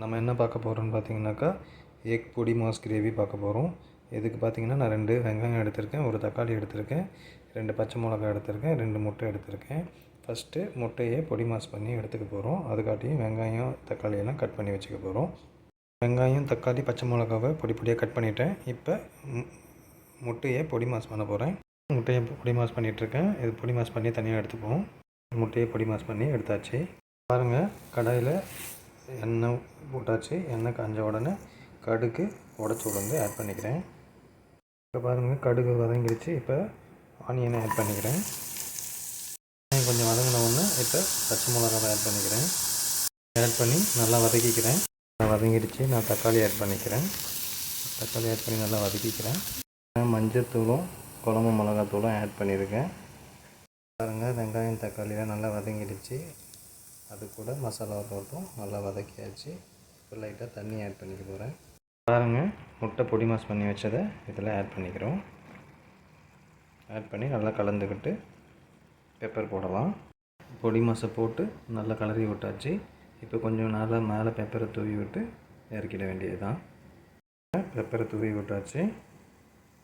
நம்ம என்ன பார்க்க போகிறோம்னு பார்த்தீங்கன்னாக்கா எக் பொடி மாஸ் கிரேவி பார்க்க போகிறோம் இதுக்கு பார்த்தீங்கன்னா நான் ரெண்டு வெங்காயம் எடுத்திருக்கேன் ஒரு தக்காளி எடுத்திருக்கேன் ரெண்டு பச்சை மிளகா எடுத்திருக்கேன் ரெண்டு முட்டை எடுத்திருக்கேன். ஃபஸ்ட்டு முட்டையை பொடி மாஸ் பண்ணி எடுத்துக்க போகிறோம் அதுக்காட்டியும் வெங்காயம் தக்காளியெல்லாம் கட் பண்ணி வச்சுக்க போகிறோம் வெங்காயம் தக்காளி பச்சை மிளகாவை பொடி பொடியாக கட் பண்ணிட்டேன். இப்போ முட்டையை பொடி மாஸ் பண்ண போகிறேன் முட்டையை பொடி மாஸ் பண்ணிகிட்ருக்கேன் இது பொடி மாஸ் பண்ணி தனியாக எடுத்துப்போம். முட்டையை பொடி மாஸ் பண்ணி எடுத்தாச்சு. பாருங்கள் கடாயில் எண்ணெய் போட்டாச்சு. எண்ணெய் காஞ்ச உடனே கடுகு உடச்சி உடந்து ஆட் பண்ணிக்கிறேன். இப்போ பாருங்கள் கடுகு வதங்கிடுச்சு. இப்போ ஆனியனை ஆட் பண்ணிக்கிறேன். கொஞ்சம் வதங்கின உடனே இப்போ பச்சை மிளகாவை ஆட் பண்ணிக்கிறேன். ஆட் பண்ணி நல்லா வதக்கிக்கிறேன். நல்லா வதங்கிடுச்சு. நான் தக்காளி ஆட் பண்ணிக்கிறேன். தக்காளி ஆட் பண்ணி நல்லா வதக்கிக்கிறேன். நான் மஞ்சத்தூளும் குழம்பு மிளகாத்தூளும் ஆட் பண்ணியிருக்கேன். பாருங்கள் வெங்காயம் தக்காளிலாம் நல்லா வதங்கிடுச்சு. அது கூட மசாலா போட்டும் நல்லா வதக்கியாச்சு இப்போ லைட்டாக தண்ணி ஆட் பண்ணிக்க போகிறேன் பாருங்கள் முட்டை பொடி மாஸ் பண்ணி வச்சதை இதில் ஆட் பண்ணிக்கிறோம். ஆட் பண்ணி நல்லா கலந்துக்கிட்டு பெப்பர் போடலாம். பொடி மாஸை போட்டு நல்லா கலரி விட்டாச்சு. இப்போ கொஞ்சம் நாளாக மேலே பெப்பரை தூவி விட்டு இறக்கிட வேண்டியது தான் பெப்பரை தூவி விட்டாச்சு.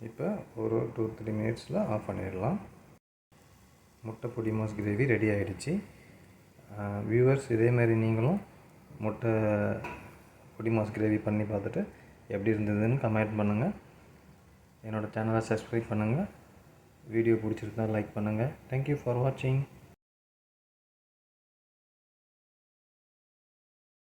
இப்போ ஒரு டூ த்ரீ மினிட்ஸில் ஆஃப் பண்ணிடலாம். முட்டை பொடி மாஸ் கிரேவி ரெடி ஆகிடுச்சு வியூவர்ஸ் இதே மாதிரி நீங்களும் முட்டை பொடி மாஸ் கிரேவி பண்ணி பார்த்துட்டு எப்படி இருந்ததுன்னு கமெண்ட் பண்ணுங்கள் என்னோடய சேனலை சப்ஸ்கிரைப் பண்ணுங்கள் வீடியோ பிடிச்சிருந்தா லைக் பண்ணுங்கள் தேங்க்யூ ஃபார் வாட்சிங்